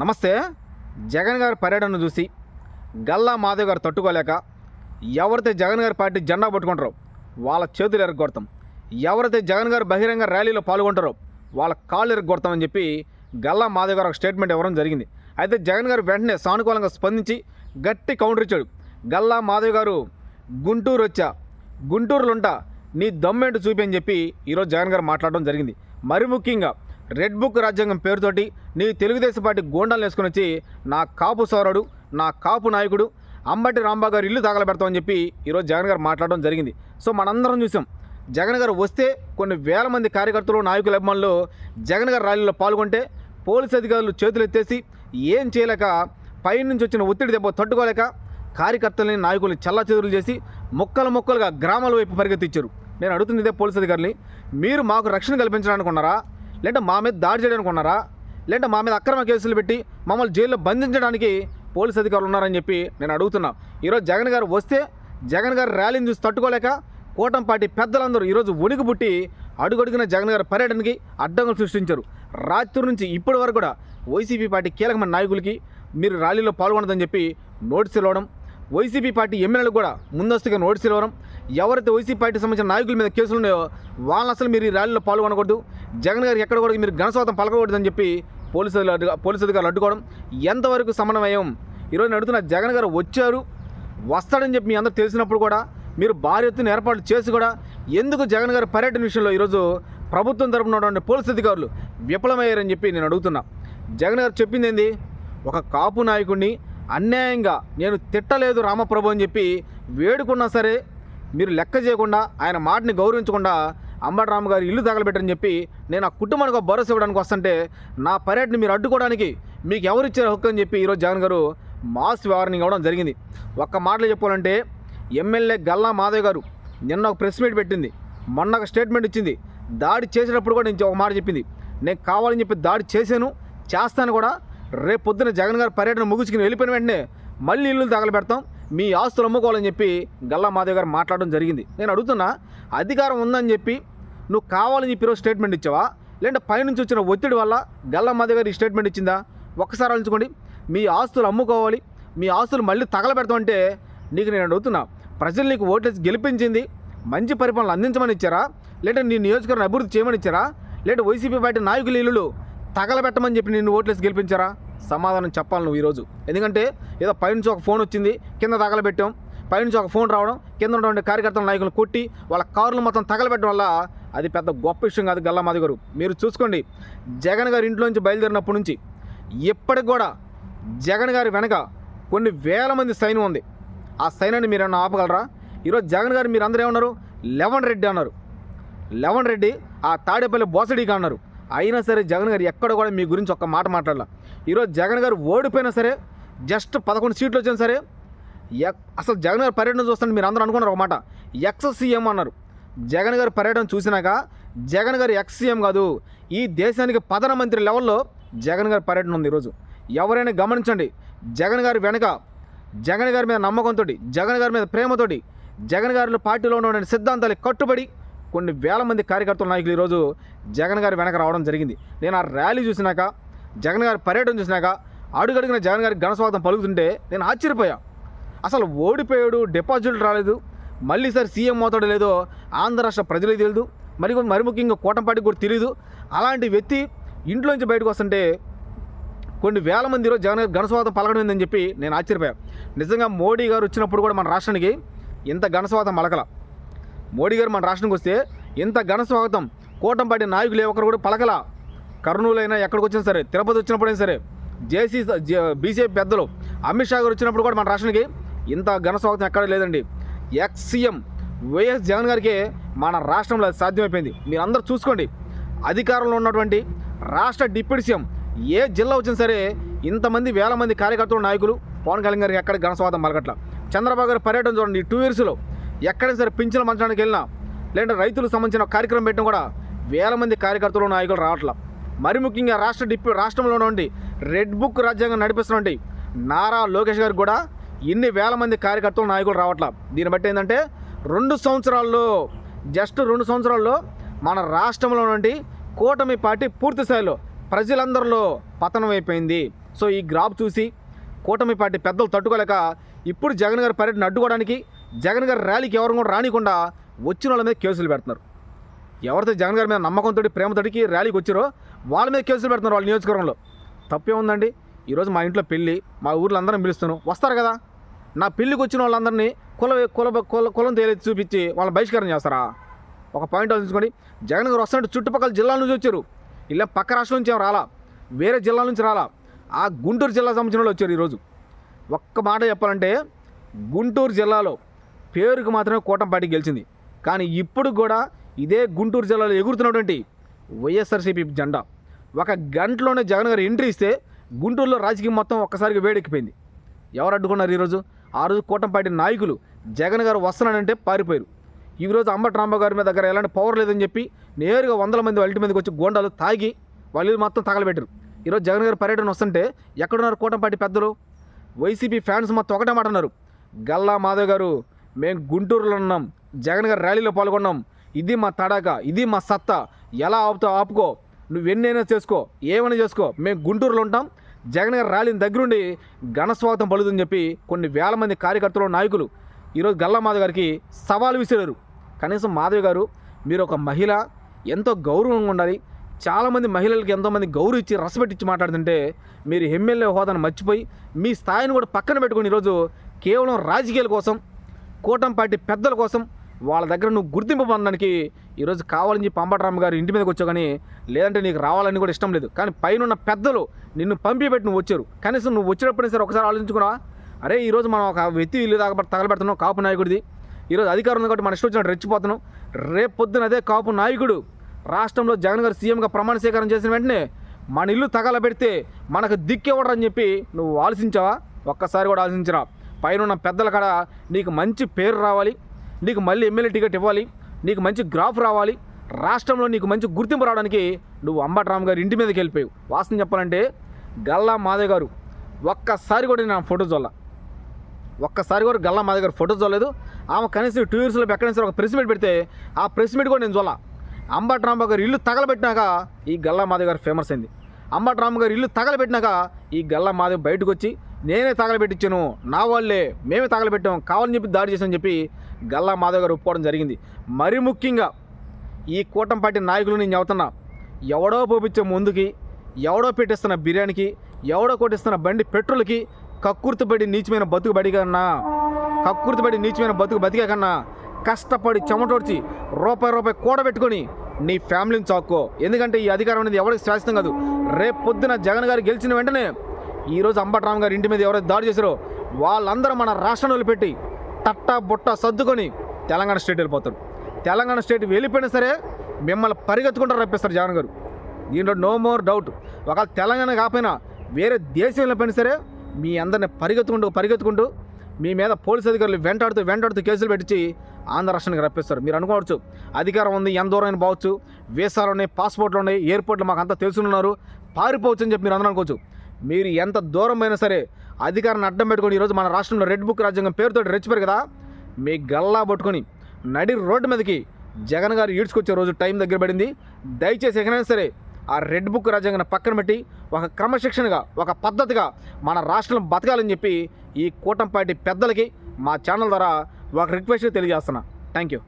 నమస్తే. జగన్ గారి పర్యటనను చూసి గల్లా మాధవ్ గారు తట్టుకోలేక ఎవరైతే జగన్ గారి పార్టీ జెండా పట్టుకుంటారో వాళ్ళ చేతులు ఎరగొడతాం. ఎవరైతే జగన్ గారు బహిరంగ ర్యాలీలో పాల్గొంటారో వాళ్ళ కాళ్ళు ఎరగొడతామని చెప్పి గల్లా మాధవ్ గారు ఒక స్టేట్మెంట్ ఇవ్వడం జరిగింది. అయితే జగన్ గారు వెంటనే సానుకూలంగా స్పందించి గట్టి కౌంటర్ ఇచ్చాడు. గల్లా మాధవ్ గారు గుంటూరు వచ్చా గుంటూరులో ఉంటా నీ దమ్మేంటి చూపి అని చెప్పి ఈరోజు జగన్ గారు మాట్లాడడం జరిగింది. మరి ముఖ్యంగా రెడ్ బుక్ రాజ్యాంగం పేరుతోటి నీ తెలుగుదేశం పార్టీ గోండాలు వేసుకొని వచ్చి నా కాపు సోరడు నా కాపు నాయకుడు అంబటి రాంబా గారు ఇల్లు తగలబెడతామని చెప్పి ఈరోజు జగన్ గారు మాట్లాడడం జరిగింది. సో మనందరం చూసాం. జగన్ గారు వస్తే కొన్ని వేల మంది కార్యకర్తలు నాయకుల అభిమానులు జగన్ గారు ర్యాలీలో పాల్గొంటే పోలీసు అధికారులు చేతులు ఎత్తేసి ఏం చేయలేక పైనుంచి వచ్చిన ఒత్తిడి దెబ్బ తట్టుకోలేక కార్యకర్తలని నాయకుల్ని చల్లాచెదురులు చేసి మొక్కలు మొక్కలుగా గ్రామాల వైపు పరిగెత్తిచ్చారు. నేను అడుగుతుంది ఇదే పోలీసు అధికారులని. మీరు మాకు రక్షణ కల్పించడానికి ఉన్నారా లేదంటే మా మీద దాడి చేయడానికి ఉన్నారా? లేదంటే మా మీద అక్రమ కేసులు పెట్టి మమ్మల్ని జైల్లో బంధించడానికి పోలీస్ అధికారులు ఉన్నారని చెప్పి నేను అడుగుతున్నా. ఈరోజు జగన్ గారు వస్తే జగన్ గారు ర్యాలీని చూసి తట్టుకోలేక కూటమి పార్టీ పెద్దలందరూ ఈరోజు ఉనికి పుట్టి అడుగడుగున జగన్ గారి పర్యటనకి అడ్డంకులు సృష్టించారు. రాత్రి నుంచి ఇప్పటి వరకు కూడా వైసీపీ పార్టీ కీలకమైన నాయకులకి మీరు ర్యాలీలో పాల్గొనదని చెప్పి నోటీసులు ఇవ్వడం వైసీపీ పార్టీ ఎమ్మెల్యేలు కూడా ముందస్తుగా నోటీసులు ఇవ్వడం ఎవరైతే వైసీపీ పార్టీ సంబంధించిన నాయకుల మీద కేసులు ఉన్నాయో వాళ్ళని అసలు మీరు ఈ ర్యాలీలో పాల్గొనకూడదు. జగన్ గారికి ఎక్కడ కూడా మీరు ఘనస్వాతం పలకూడదని చెప్పి పోలీసు అధికారులు పోలీసు అధికారులు అడ్డుకోవడం ఎంతవరకు సమన్వయం? ఈరోజు అడుగుతున్న జగన్ గారు వచ్చారు వస్తాడని చెప్పి మీ అందరూ తెలిసినప్పుడు కూడా మీరు భారీ ఎత్తున ఏర్పాట్లు చేసి కూడా ఎందుకు జగన్ గారి పర్యటన విషయంలో ఈరోజు ప్రభుత్వం తరపున ఉన్నటువంటి పోలీసు అధికారులు విఫలమయ్యారని చెప్పి నేను అడుగుతున్నా. జగన్ గారు చెప్పింది ఏంది? ఒక కాపు నాయకుడిని అన్యాయంగా నేను తిట్టలేదు రామప్రభు అని చెప్పి వేడుకున్నా సరే మీరు లెక్క చేయకుండా ఆయన మాటని గౌరవించకుండా అంబటి రామ గారు ఇల్లు తగలబెట్టని చెప్పి నేను ఆ కుటుంబానికి ఒక భరోసా ఇవ్వడానికి వస్తుంటే నా పర్యటన మీరు అడ్డుకోవడానికి మీకు ఎవరిచ్చారు హక్కు అని చెప్పి ఈరోజు జగన్ గారు మాస్ వార్నింగ్ ఇవ్వడం జరిగింది. ఒక్క మాటలు చెప్పాలంటే ఎమ్మెల్యే గల్లా మాధవ్ గారు నిన్న ఒక ప్రెస్ మీట్ పెట్టింది. మొన్న ఒక స్టేట్మెంట్ ఇచ్చింది. దాడి చేసేటప్పుడు కూడా నేను ఒక మాట చెప్పింది. నేను కావాలని చెప్పి దాడి చేశాను చేస్తాను కూడా. రేపు పొద్దున జగన్ గారి పర్యటన ముగించుకుని వెళ్ళిపోయిన వెంటనే మళ్ళీ ఇల్లు తగలబెడతాం. మీ ఆస్తులు అమ్ముకోవాలని చెప్పి గల్లా మాధవ్ గారు మాట్లాడడం జరిగింది. నేను అడుగుతున్నా అధికారం ఉందని చెప్పి నువ్వు కావాలని చెప్పి ఈరోజు స్టేట్మెంట్ ఇచ్చావా? లేదంటే పైనుంచి వచ్చిన ఒత్తిడి వల్ల గల్లా మాధవ్ గారు ఈ స్టేట్మెంట్ ఇచ్చిందా? ఒక్కసారి ఆలోచించుకోండి. మీ ఆస్తులు అమ్ముకోవాలి మీ ఆస్తులు మళ్ళీ తగలబెడతాం అంటే నీకు నేను అడుగుతున్నా ప్రజలు నీకు ఓట్లేసి గెలిపించింది మంచి పరిపాలన అందించమని ఇచ్చారా? లేదంటే నీ నియోజకవర్గం అభివృద్ధి చేయమని ఇచ్చారా? లేదా వైసీపీ పార్టీ నాయకులు ఇల్లులు తగలబెట్టమని చెప్పి నిన్ను ఓట్లేసి గెలిపించారా? సమాధానం చెప్పాలి నువ్వు ఈరోజు. ఎందుకంటే ఏదో పైనుంచి ఒక ఫోన్ వచ్చింది కింద తగలబెట్టాం. పైనుంచి ఒక ఫోన్ రావడం కింద ఉన్నటువంటి కార్యకర్తల నాయకులు కొట్టి వాళ్ళ కార్లు మొత్తం తగలబెట్టడం వల్ల అది పెద్ద గొప్ప విషయం కాదు గల్లా మాది గారు. మీరు చూసుకోండి జగన్ గారి ఇంట్లోంచి బయలుదేరినప్పటి నుంచి ఇప్పటికి కూడా జగన్ గారి వెనక కొన్ని వేల మంది సైన్యం ఉంది. ఆ సైన్యాన్ని మీరు ఏమన్నా ఆపగలరా? ఈరోజు జగన్ గారు మీరు అందరూ ఏమన్నారు? లెవన్ రెడ్డి అన్నారు. లెవన్ రెడ్డి ఆ తాడేపల్లి బోసడిగా అన్నారు. అయినా సరే జగన్ గారు ఎక్కడ కూడా మీ గురించి ఒక్క మాట మాట్లాడాల. ఈరోజు జగన్ గారు ఓడిపోయినా సరే జస్ట్ పదకొండు సీట్లు వచ్చినా సరే ఎక్- అసలు జగన్ గారి పర్యటన చూస్తుంటే మీరు అందరూ అనుకున్నారు ఒక మాట. ఎక్స్ సీఎం అన్నారు. జగన్ గారి పర్యటన చూసినాక జగన్ గారు ఎక్స్ సీఎం కాదు ఈ దేశానికి ప్రధానమంత్రి లెవెల్లో జగన్ గారి పర్యటన ఉంది ఈరోజు. ఎవరైనా గమనించండి జగన్ గారి వెనక జగన్ గారి మీద నమ్మకంతో జగన్ గారి మీద ప్రేమతోటి జగన్ గారి పార్టీలో ఉన్న సిద్ధాంతాలు కట్టుబడి కొన్ని వేల మంది కార్యకర్తల నాయకులు ఈరోజు జగన్ గారి వెనక రావడం జరిగింది. నేను ఆ ర్యాలీ చూసినాక జగన్ గారి పర్యటన చూసినాక అడుగడుగున జగన్ గారికి ఘనస్వాగతం పలుకుతుంటే నేను ఆశ్చర్యపోయా. అసలు ఓడిపోయాడు డిపాజిట్లు రాలేదు మళ్ళీ సార్ సీఎం అవుతాడు లేదో ఆంధ్ర రాష్ట్ర ప్రజలకు తెలియదు మరి మరి ముఖ్యంగా కోటంపాటికి కూడా తెలియదు అలాంటి వ్యక్తి ఇంట్లోంచి బయటకు వస్తుంటే కొన్ని వేల మంది ఈరోజు జగన్ గారు ఘనస్వాగతం పలకడం ఏందని చెప్పి నేను ఆశ్చర్యపోయాను నిజంగా మోడీ గారు వచ్చినప్పుడు కూడా మన రాష్ట్రానికి ఇంత ఘనస్వాగతం పలకల. మోడీ గారు మన రాష్ట్రానికి వస్తే ఇంత ఘన స్వాగతం. కూటంపాటి నాయకులు ఏ ఒక్కరు కూడా పలకల. కర్నూలు అయినా ఎక్కడికి వచ్చినా సరే తిరుపతి వచ్చినప్పుడైనా సరే జేసీ బీజేపీ పెద్దలు అమిత్ షా గారు వచ్చినప్పుడు కూడా మన రాష్ట్రానికి ఇంత ఘన స్వాగతం ఎక్కడ లేదండి. ఎక్స్సీఎం వైఎస్ జగన్ గారికి మన రాష్ట్రంలో అది సాధ్యమైపోయింది. మీరు అందరూ చూసుకోండి. అధికారంలో ఉన్నటువంటి రాష్ట్ర డిప్యూటీ సీఎం ఏ జిల్లా వచ్చినా సరే ఇంతమంది వేల మంది కార్యకర్తలు నాయకులు పవన్ కళ్యాణ్ గారికి ఎక్కడ ఘనస్వాగతం పలకట్ల. చంద్రబాబు గారి పర్యటన చూడండి ఈ టూ ఇయర్స్లో ఎక్కడైనా సరే పింఛన్ల మంచడానికి వెళ్ళినా లేదంటే రైతులకు సంబంధించిన కార్యక్రమం పెట్టినా కూడా వేల మంది కార్యకర్తలు నాయకులు రావట్లా. మరి ముఖ్యంగా రాష్ట్ర డిప్యూ రాష్ట్రంలో నుండి రెడ్ బుక్ రాజ్యాంగం నడిపిస్తున్నటువంటి నారా లోకేష్ గారికి కూడా ఇన్ని వేల మంది కార్యకర్తలు నాయకులు రావట్లా. దీన్ని బట్టి ఏంటంటే రెండు సంవత్సరాల్లో జస్ట్ రెండు సంవత్సరాల్లో మన రాష్ట్రంలో నుండి కూటమి పార్టీ పూర్తి స్థాయిలో ప్రజలందరిలో పతనం అయిపోయింది. సో ఈ గ్రాఫ్ చూసి కూటమి పార్టీ పెద్దలు తట్టుకోలేక ఇప్పుడు జగన్ గారి పర్యటన అడ్డుకోవడానికి జగన్ గారి ర్యాలీకి ఎవరు కూడా రానికుండా వచ్చిన వాళ్ళ మీద కేసులు పెడుతున్నారు. ఎవరైతే జగన్ గారి మీద నమ్మకంతో ప్రేమతోటికి ర్యాలీకి వచ్చారో వాళ్ళ మీద కేసులు పెడుతున్నారు వాళ్ళ నియోజకవర్గంలో. తప్పే ఉందండి. ఈరోజు మా ఇంట్లో పెళ్ళి మా ఊర్లో అందరం పిలుస్తాను వస్తారు కదా? నా పెళ్ళికి వచ్చిన వాళ్ళందరినీ కుల కుల కుల కులం తేలి చూపించి వాళ్ళని బహిష్కరణ చేస్తారా? ఒక పాయింట్ ఆలోచించుకోండి జగన్ గారు వస్తున్నట్టు చుట్టుపక్కల జిల్లాల నుంచి వచ్చారు. ఇలా పక్క రాష్ట్రం నుంచి రాలా? వేరే జిల్లాల నుంచి రాలా? ఆ గుంటూరు జిల్లా సంబంధించిన వాళ్ళు వచ్చారు ఈరోజు. ఒక్క మాట చెప్పాలంటే గుంటూరు జిల్లాలో పేరుకు మాత్రమే కూటంపాటి గెలిచింది. కానీ ఇప్పుడు కూడా ఇదే గుంటూరు జిల్లాలో ఎగురుతున్నటువంటి వైఎస్ఆర్సీపీ జెండా. ఒక గంటలోనే జగన్ గారు ఎంట్రీ ఇస్తే గుంటూరులో రాజకీయం మొత్తం ఒక్కసారిగా వేడెక్కిపోయింది. ఎవరు అడ్డుకున్నారు ఈరోజు ఆ రోజు కూటంపాటి నాయకులు జగన్ గారు వస్తున్నాడంటే పారిపోయారు. ఈరోజు అంబటి రాంబాబు గారి మీద దగ్గర ఎలాంటి పవర్ లేదని చెప్పి నేరుగా వందల మంది వాళ్ళ మీదకి వచ్చి గోండాలు తాగి వాళ్ళు మొత్తం తగలబెట్టారు. ఈరోజు జగన్ గారి పర్యటన వస్తుంటే ఎక్కడున్నారు కూటంపాటి పెద్దలు? వైసీపీ ఫ్యాన్స్ మొత్తం ఒకటే మాట అన్నారు. గల్లా మాధవ్ గారు మేము గుంటూరులో ఉన్నాం. జగన్ గారి ర్యాలీలో పాల్గొన్నాం. ఇది మా తడాక ఇది మా సత్తా. ఎలా ఆపుతావు ఆపుకో నువ్వెన్నైనా చేసుకో ఏమైనా చేసుకో. మేము గుంటూరులో ఉంటాం. జగన్ గారి ర్యాలీని దగ్గరుండి ఘనస్వాగతం పలుకుతుందని చెప్పి కొన్ని వేల మంది కార్యకర్తలు నాయకులు ఈరోజు గల్లా మాధవ్ గారికి సవాలు విసిరారు. కనీసం మాధవ్ గారు మీరు ఒక మహిళ ఎంతో గౌరవంగా ఉండాలి. చాలామంది మహిళలకు ఎంతోమంది గౌరవ ఇచ్చి రసపెట్టించి మాట్లాడుతుంటే మీరు ఎమ్మెల్యే హోదాను మర్చిపోయి మీ స్థాయిని కూడా పక్కన పెట్టుకుని ఈరోజు కేవలం రాజకీయాల కోసం కూటమి పార్టీ పెద్దల కోసం వాళ్ళ దగ్గర నువ్వు గుర్తింపు పొందడానికి ఈరోజు కావాలని చెప్పి అంబటరామ గారు ఇంటి మీదకి వచ్చావు కానీ లేదంటే నీకు రావాలని కూడా ఇష్టం లేదు. కానీ పైన పెద్దలు నిన్ను పంపిపెట్టి నువ్వు వచ్చారు. కనీసం నువ్వు వచ్చినప్పుడే సరే ఒకసారి ఆలోచించుకున్నా అరే ఈరోజు మనం ఒక వ్యక్తి ఇల్లు దాకా తగలబెడుతున్నాం కాపు నాయకుడిది. ఈరోజు అధికారం ఉంది కాబట్టి మన ఇష్టం వచ్చినట్టు రెచ్చిపోతున్నాం. రేపు పొద్దున అదే కాపు నాయకుడు రాష్ట్రంలో జగన్ గారు సీఎంగా ప్రమాణ స్వీకారం చేసిన వెంటనే మన ఇల్లు తగలబెడితే మనకు దిక్కెవడరని చెప్పి నువ్వు ఆలోచించావా? ఒక్కసారి కూడా ఆలోచించరా. పైన ఉన్న పెద్దల కాడ నీకు మంచి పేరు రావాలి నీకు మళ్ళీ ఎమ్మెల్యే టికెట్ ఇవ్వాలి నీకు మంచి గ్రాఫ్ రావాలి రాష్ట్రంలో నీకు మంచి గుర్తింపు రావడానికి నువ్వు అంబటరామ్ గారి ఇంటి మీదకి వెళ్ళిపోయావు. వాస్తవం చెప్పాలంటే గల్లా మాదే గారు ఒక్కసారి కూడా నేను ఫోటో చూడాల. ఒక్కసారి కూడా గల్లా మాదే గారు ఫోటో చూడలేదు. ఆమె కనీసం టూ ఇయర్స్లో ఎక్కడైనా సరే ఒక ప్రెస్ మీట్ పెడితే ఆ ప్రెస్ మీట్ కూడా నేను చూడాల. అంబటి గారు ఇల్లు తగలబెట్టినాక ఈ గల్లా మాదే గారు ఫేమస్ అయింది. అంబటి గారు ఇల్లు తగలబెట్టినాక ఈ గల్లా మాధవ్ బయటకు వచ్చి నేనే తగలబెట్టించాను నా వాళ్ళే మేమే తగలబెట్టాం కావాలని చెప్పి దాడి చేశామని చెప్పి గల్లా మాధవ్ గారు ఒప్పుకోవడం జరిగింది. మరి ముఖ్యంగా ఈ కూటమి పార్టీ నాయకులు నేను చెబుతున్నా ఎవడో పోపించే ముందుకి ఎవడో పెట్టిస్తున్న బిర్యానీకి ఎవడో కొట్టిస్తున్న బండి పెట్రోల్కి కక్కుర్తిపడి నీచమైన బతుకు బడి కన్నా కక్కుర్తిపడి నీచమైన బతుకు బతికే కన్నా కష్టపడి చెమటోడ్చి రూపాయి రూపాయి కూడబెట్టుకొని నీ ఫ్యామిలీని చాక్కో ఎందుకంటే ఈ అధికారం అనేది ఎవరికి శాశ్వతం కాదు. రేపు పొద్దున జగన్ గారు గెలిచిన వెంటనే ఈరోజు అంబటరామ్ గారి ఇంటి మీద ఎవరైతే దాడి చేశారో వాళ్ళందరూ మన రాష్ట్రంలో పెట్టి తట్ట బుట్ట సర్దుకొని తెలంగాణ స్టేట్ వెళ్ళిపోతారు. తెలంగాణ స్టేట్ వెళ్ళిపోయినా సరే మిమ్మల్ని పరిగెత్తుకుంటూ రప్పిస్తారు జగన్ గారు. దీంట్లో నో మోర్ డౌట్ ఒకవేళ తెలంగాణ కాకపోయినా వేరే దేశం వెళ్ళిపోయినా సరే మీ అందరిని పరిగెత్తుకుంటూ పరిగెత్తుకుంటూ మీ మీద పోలీస్ అధికారులు వెంటాడుతూ వెంటాడుతూ కేసులు పెట్టించి ఆంధ్ర రాష్ట్రానికి రప్పిస్తారు. మీరు అనుకోవచ్చు అధికారం ఉంది ఎంత దూరం పోవచ్చు వీసాలు ఉన్నాయి పాస్పోర్ట్లు ఉన్నాయి ఎయిర్పోర్ట్లు మాకు అంతా తెలుసున్నారు పారిపోవచ్చు అని చెప్పి మీరు అందరూ అనుకోవచ్చు. మీరు ఎంత దూరం అయినా సరే అధికారాన్ని అడ్డం పెట్టుకొని ఈరోజు మన రాష్ట్రంలో రెడ్ బుక్ రాజ్యాంగం పేరుతో రెచ్చిపోయారు కదా మీ గల్లా పట్టుకొని నడి రోడ్డు మీదకి జగన్ గారు ఈడ్చుకొచ్చే రోజు టైం దగ్గర పడింది. దయచేసి ఎక్కడైనా సరే ఆ రెడ్ బుక్ రాజ్యాంగం పక్కన పెట్టి ఒక క్రమశిక్షణగా ఒక పద్ధతిగా మన రాష్ట్రం బతకాలని చెప్పి ఈ కూటమి పార్టీ పెద్దలకి మా ఛానల్ ద్వారా ఒక రిక్వెస్ట్ తెలియజేస్తున్నా. Thank you